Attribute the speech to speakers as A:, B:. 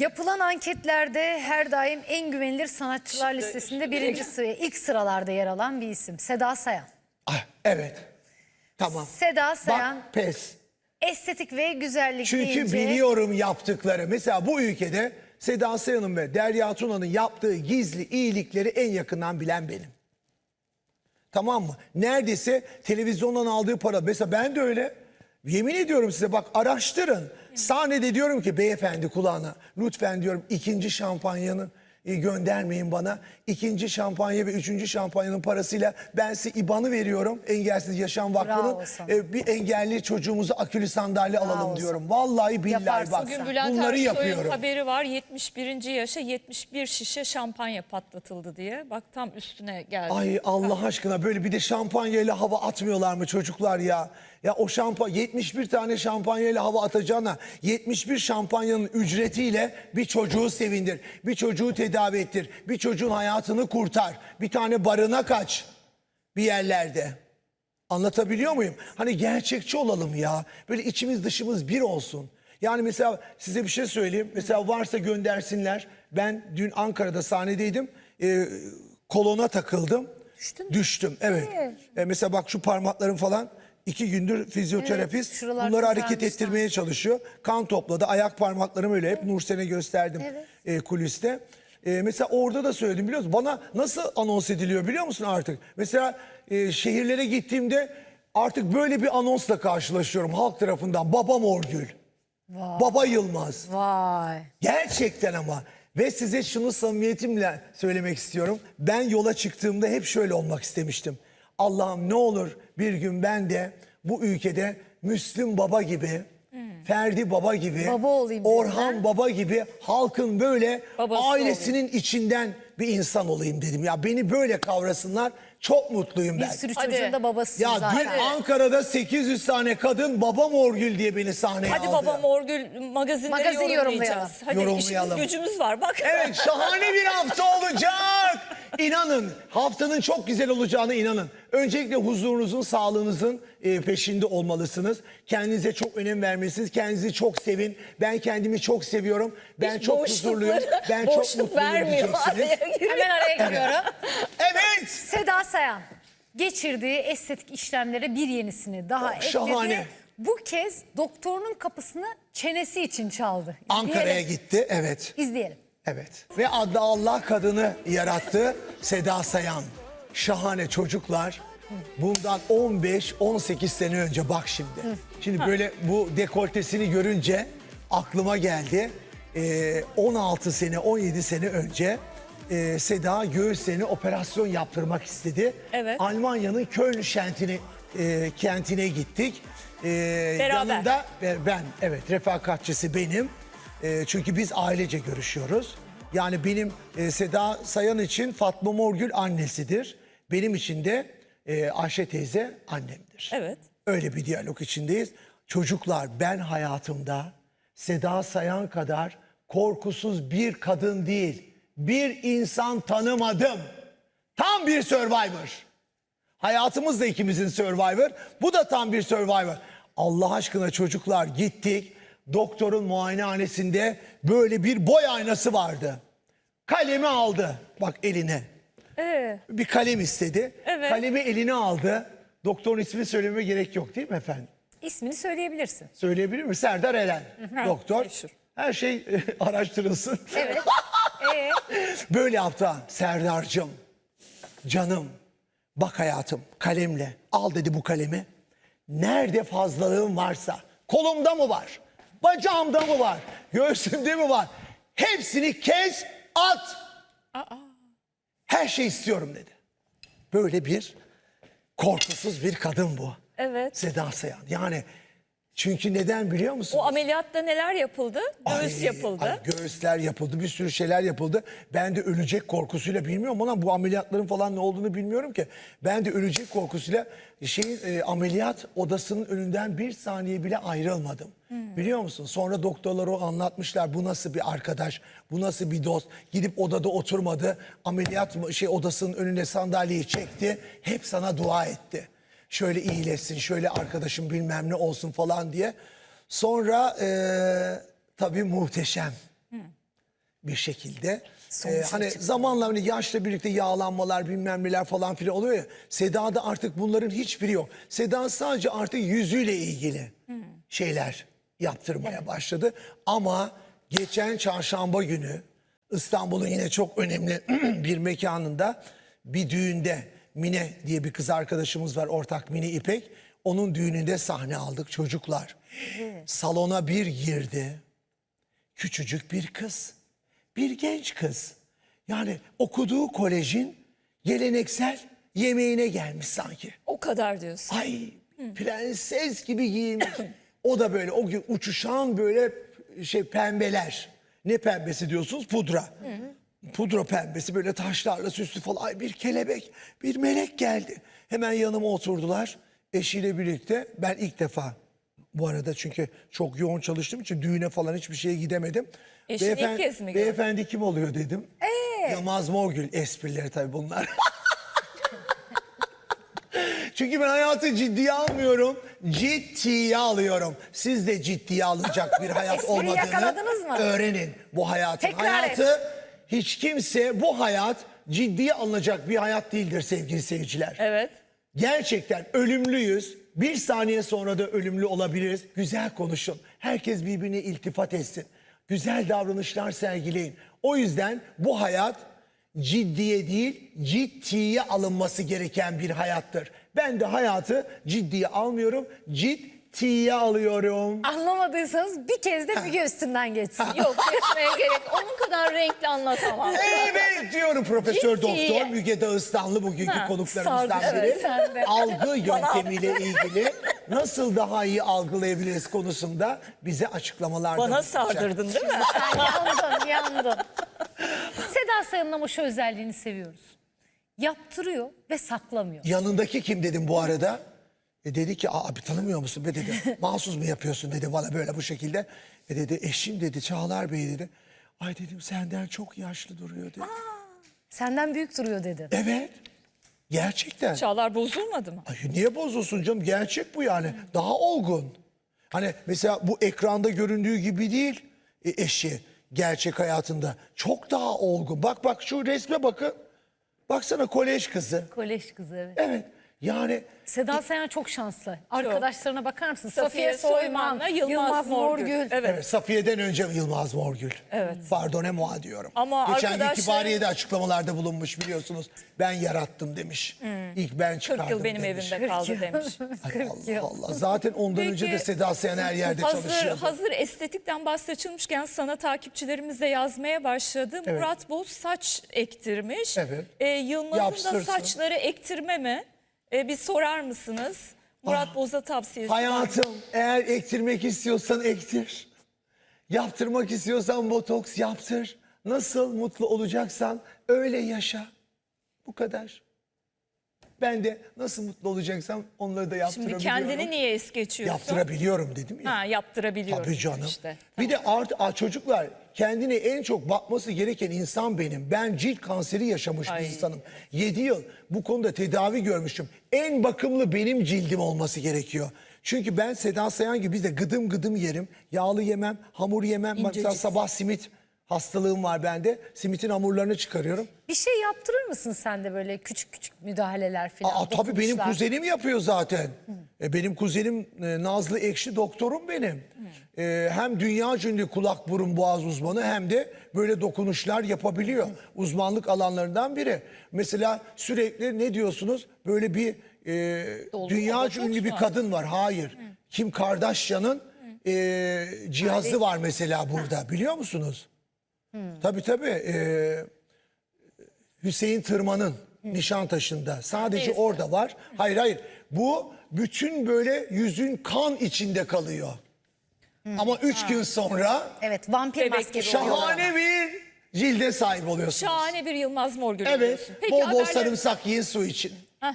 A: Yapılan anketlerde her daim en güvenilir sanatçılar listesinde birinci sıraya, ilk sıralarda yer alan bir isim. Seda Sayan.
B: Ah, evet. Tamam.
A: Seda Sayan
B: Bak pes.
A: estetik ve güzellik
B: Çünkü
A: deyince
B: biliyorum yaptıkları. Mesela bu ülkede Seda Sayan'ın ve Derya Tuna'nın yaptığı gizli iyilikleri en yakından bilen benim. Tamam mı? Neredeyse televizyondan aldığı para. Mesela ben de öyle. Yemin ediyorum size bak araştırın. Sahnede diyorum ki beyefendi kulağına lütfen diyorum ikinci şampanyanın e, göndermeyin bana. İkinci şampanya ve üçüncü şampanyanın parasıyla ben size IBAN'ı veriyorum. Engelsiz Yaşam Vakfı'nın.
A: Bravo sana.
B: E, bir engelli çocuğumuza akülü sandalye alalım
A: sana.
B: diyorum. Vallahi billahi
A: Yaparsın.
B: bak
A: Bugün
C: Bülent
B: bunları
C: Ersoy'un
B: yapıyorum.
C: haberi var 71. yaşa 71 şişe şampanya patlatıldı diye. Bak tam üstüne geldi.
B: Ay Allah aşkına böyle bir de şampanyayla hava atmıyorlar mı çocuklar ya? Ya o şampa 71 tane şampanyayla hava atacağına 71 şampanyanın ücretiyle bir çocuğu sevindir. Bir çocuğu tedavi ettir. Bir çocuğun hayatını kurtar. Bir tane barına kaç bir yerlerde. Anlatabiliyor muyum? Hani gerçekçi olalım ya. Böyle içimiz dışımız bir olsun. Yani mesela size bir şey söyleyeyim. Mesela varsa göndersinler. Ben dün Ankara'da sahnedeydim. Ee, kolona takıldım.
A: Düştün mü?
B: Düştüm evet.
A: Hayır.
B: Ee, mesela bak şu parmaklarım falan. İki gündür fizyoterapist
A: Evet,
B: bunları hareket ettirmeye çalışıyor. Kan topladı. Ayak parmaklarım öyle hep Nursen'e gösterdim
A: Evet.
B: e, kuliste. E, mesela orada da söyledim biliyor musun? Bana nasıl anons ediliyor biliyor musun artık? Mesela e, şehirlere gittiğimde artık böyle bir anonsla karşılaşıyorum halk tarafından. Baba Morgül. Baba Yılmaz.
A: vay.
B: Gerçekten ama. Ve size şunu samimiyetimle söylemek istiyorum. Ben yola çıktığımda hep şöyle olmak istemiştim. Allah'ım ne olur bir gün ben de bu ülkede Müslüm Baba gibi, Ferdi Baba gibi,
A: Baba olayım
B: Orhan
A: ha?
B: Baba gibi halkın böyle
C: Babası
B: ailesinin içinden bir insan olayım dedim. Ya beni böyle kavrasınlar. Çok mutluyum
A: Bir
B: ben.
A: sürü
C: Hadi.
A: çocuğun da babası
B: Ya
A: zaten.
B: dün Ankara'da 800 tane kadın Baba Morgül diye beni sahneye
C: Hadi
B: aldı.
C: baba Morgül magazinleri
A: Magazin
C: yorumlayacağız.
A: yorumlayalım.
C: Hadi
B: Yorumlayalım.
C: işimiz gücümüz var bak.
B: Evet şahane bir hafta olacak. İnanın haftanın çok güzel olacağına inanın. Öncelikle huzurunuzun, sağlığınızın e, peşinde olmalısınız. Kendinize çok önem vermelisiniz. Kendinizi çok sevin. Ben kendimi çok seviyorum. Ben
C: Hiç
B: çok
C: boşlukları-
B: huzurluyum. Ben çok
C: boşluk
B: mutluyum
C: vermiyor.
B: diyeceksiniz.
C: Araya giriyor.
A: Hemen araya giriyorum.
B: Evet.
A: Seda Sayan geçirdiği estetik işlemlere bir yenisini daha ekledi.
B: şahane.
A: Bu kez doktorunun kapısını çenesi için çaldı.
B: Ankara'ya
A: İzleyelim.
B: gitti. Evet.
A: İzleyelim.
B: Evet. Ve adlı Allah kadını yarattı. Seda Sayan. Şahane çocuklar. Bundan 15-18 sene önce bak şimdi. Şimdi böyle bu dekoltesini görünce aklıma geldi. Ee, 16 sene 17 sene önce e, Seda göğüslerine operasyon yaptırmak istedi.
C: Evet.
B: Almanya'nın Köln şentine, e, kentine gittik. Ee,
C: Beraber.
B: Yanında ve ben evet refakatçisi benim. E, çünkü biz ailece görüşüyoruz. Yani benim e, Seda Sayan için Fatma Morgül annesidir. Benim için de e, Ayşe teyze annemdir.
C: Evet.
B: Öyle bir diyalog içindeyiz. Çocuklar ben hayatımda Seda Sayan kadar korkusuz bir kadın değil, bir insan tanımadım. Tam bir survivor. Hayatımız da ikimizin survivor. Bu da tam bir survivor. Allah aşkına çocuklar gittik. Doktorun muayenehanesinde böyle bir boy aynası vardı. Kalemi aldı. Bak eline.
C: Ee,
B: Bir kalem istedi.
C: Evet.
B: Kalemi eline aldı. Doktorun ismini söylememe gerek yok değil mi efendim?
A: İsmini söyleyebilirsin.
B: Söyleyebilir mi? Serdar Eren. Doktor.
C: meşhur.
B: Her şey araştırılsın.
A: Evet. Ee,
B: Böyle yaptı. Serdar'cığım, canım, bak hayatım kalemle al dedi bu kalemi. Nerede fazlalığım varsa, kolumda mı var, bacağımda mı var, göğsümde mi var? Hepsini kes, at. Her şey istiyorum dedi. Böyle bir korkusuz bir kadın bu.
C: evet.
B: Seda Sayan. Yani çünkü neden biliyor musun?
C: O ameliyatta neler yapıldı? Göğüs
B: Ay,
C: yapıldı.
B: ay, göğüsler yapıldı. Bir sürü şeyler yapıldı. Ben de ölecek korkusuyla bilmiyorum ama bu ameliyatların falan ne olduğunu bilmiyorum ki. Ben de ölecek korkusuyla şeyin e, ameliyat odasının önünden bir saniye bile ayrılmadım.
C: Hmm.
B: Biliyor musun? Sonra doktorlar o anlatmışlar. Bu nasıl bir arkadaş? Bu nasıl bir dost? Gidip odada oturmadı. Ameliyat şey odasının önüne sandalyeyi çekti. Hep sana dua etti. Şöyle iyileşsin, şöyle arkadaşım bilmem ne olsun falan diye. Sonra eee tabii muhteşem. bir şekilde. Ee, hani
A: çıktı.
B: zamanla hani yaşla birlikte yağlanmalar bilmem neler falan filan oluyor ya. Seda'da artık bunların hiçbiri yok. Seda sadece artık yüzüyle ilgili şeyler yaptırmaya başladı. Ama geçen çarşamba günü İstanbul'un yine çok önemli bir mekanında bir düğünde Mine diye bir kız arkadaşımız var ortak Mine İpek. Onun düğününde sahne aldık çocuklar. Salona bir girdi. Küçücük bir kız. Bir genç kız. Yani okuduğu kolejin geleneksel yemeğine gelmiş sanki.
C: O kadar diyorsun.
B: Ay prenses gibi giyinmiş. o da böyle o gün uçuşan böyle şey pembeler. Ne pembesi diyorsunuz? Pudra. Pudra pembesi böyle taşlarla süslü falan. Ay bir kelebek, bir melek geldi. Hemen yanıma oturdular. Eşiyle birlikte ben ilk defa bu arada çünkü çok yoğun çalıştığım için düğüne falan hiçbir şeye gidemedim.
C: Eşini ilk kez mi gördün?
B: Beyefendi kim oluyor dedim. Yılmaz Morgül esprileri tabii bunlar. Çünkü ben hayatı ciddiye almıyorum. Ciddiye alıyorum. Siz de ciddiye alınacak bir hayat
A: Espriyi
B: olmadığını
A: yakaladınız mı?
B: öğrenin. Bu hayatın
A: Tekrar et.
B: hayatı hiç kimse bu hayat ciddiye alınacak bir hayat değildir sevgili seyirciler.
C: Evet.
B: Gerçekten ölümlüyüz. Bir saniye sonra da ölümlü olabiliriz. Güzel konuşun. Herkes birbirine iltifat etsin. Güzel davranışlar sergileyin. O yüzden bu hayat ciddiye değil, ciddiye alınması gereken bir hayattır. Ben de hayatı ciddiye almıyorum, ciddiye alıyorum.
A: Anlamadıysanız bir kez de Müge üstünden geçsin.
C: Yok kesmeye gerek. Onun kadar renkli anlatamam.
B: Evet diyorum Profesör. Doktor Müge Dağıstanlı bugünkü
C: Ha,
B: konuklarımızdan
A: sardı.
B: biri.
A: Evet, sen de.
B: Algı yöntemiyle ilgili nasıl daha iyi algılayabiliriz konusunda bize açıklamalar
C: Bana
B: bulunacak.
C: sardırdın değil mi?
A: Sen yandın, yandın. Seda Sayan'ın ama şu özelliğini seviyoruz. Yaptırıyor ve saklamıyor.
B: Yanındaki kim dedim bu arada? E dedi ki abi tanımıyor musun be dedi. Mahsus mu yapıyorsun dedi bana böyle bu şekilde. E dedi eşim dedi Çağlar Bey dedi. Ay dedim senden çok yaşlı duruyor dedi.
A: Senden büyük duruyor dedi.
B: Evet. Gerçekten.
C: Çağlar bozulmadı mı?
B: Ay niye bozulsun canım? Gerçek bu yani. Daha olgun. Hani mesela bu ekranda göründüğü gibi değil e, eşi gerçek hayatında. Çok daha olgun. Bak bak şu resme bakın. Baksana kolej kızı.
A: Kolej kızı evet.
B: Evet. Yani
A: Seda Sayan çok şanslı. Arkadaşlarına bakar mısın?
C: Safiye
A: Safiye, Soyman,
C: Soyman'la
A: Yılmaz,
C: Yılmaz Morgül.
A: Morgül.
C: Evet.
B: Evet, Safiye'den önce Yılmaz Morgül.
C: Evet.
B: Pardon moi diyorum.
C: Ama
B: Geçen gün
C: arkadaşlar-
B: Kibariye'de açıklamalarda bulunmuş biliyorsunuz. Ben yarattım demiş. İlk ben
C: 40
B: çıkardım
C: yıl benim
B: demiş.
C: evimde kaldı demiş.
B: Ay
A: 40 yıl.
B: Allah Allah. Zaten ondan
C: Peki,
B: önce de Seda Sayan her yerde
C: hazır,
B: çalışıyordu.
C: hazır estetikten bahsedilmişken sana takipçilerimiz de yazmaya başladı. Murat Boz saç ektirmiş.
B: Evet.
C: Ee, Yılmaz'ın da saçları ektirme mi? Ee, bir sorar mısınız? Murat Boz'a tavsiyesi var.
B: Hayatım eğer ektirmek istiyorsan ektir. Yaptırmak istiyorsan botoks yaptır. Nasıl mutlu olacaksan öyle yaşa. Bu kadar. Ben de nasıl mutlu olacaksam onları da yaptırabiliyorum.
C: Şimdi kendini niye es geçiyorsun?
B: Yaptırabiliyorum dedim ya.
C: Ha yaptırabiliyorum.
B: Tabii canım.
C: Işte.
B: Bir de art, aa, çocuklar kendine en çok bakması gereken insan benim. Ben cilt kanseri yaşamış bir
C: Ay.
B: insanım. 7 yıl bu konuda tedavi görmüşüm. En bakımlı benim cildim olması gerekiyor. Çünkü ben Seda Sayan gibi biz de gıdım gıdım yerim. Yağlı yemem, hamur yemem. Mesela
C: İncecik.
B: sabah simit hastalığım var bende. Simitin hamurlarını çıkarıyorum.
A: Bir şey yaptırır mısın sen de böyle küçük küçük müdahaleler falan?
B: Aa, tabii benim
A: dokunuşlar?
B: kuzenim yapıyor zaten. E, benim kuzenim e, Nazlı Ekşi doktorum benim. E, hem dünya ünlü kulak burun boğaz uzmanı hem de böyle dokunuşlar yapabiliyor. Uzmanlık alanlarından biri. Mesela sürekli ne diyorsunuz? Böyle bir e, dünya
C: mu, botoks
B: ünlü bir kadın var. Hayır. Kim Kardashian'ın e, cihazı var mesela burada. Biliyor musunuz? Tabii tabii. E, Hüseyin Tırman'ın Nişantaşı'nda. Sadece
C: Neyse.
B: orada var. Hayır hayır. Bu bütün böyle yüzün kan içinde kalıyor. Ama üç gün sonra
A: Evet vampir
C: Bebek
A: maskesi
C: gibi
A: oluyorlar.
B: şahane bir cilde sahip oluyorsunuz.
C: Şahane bir Yılmaz Morgül
B: Evet.
C: Peki
B: bol bol
C: haberler-
B: sarımsak yiyin su için.
C: Heh,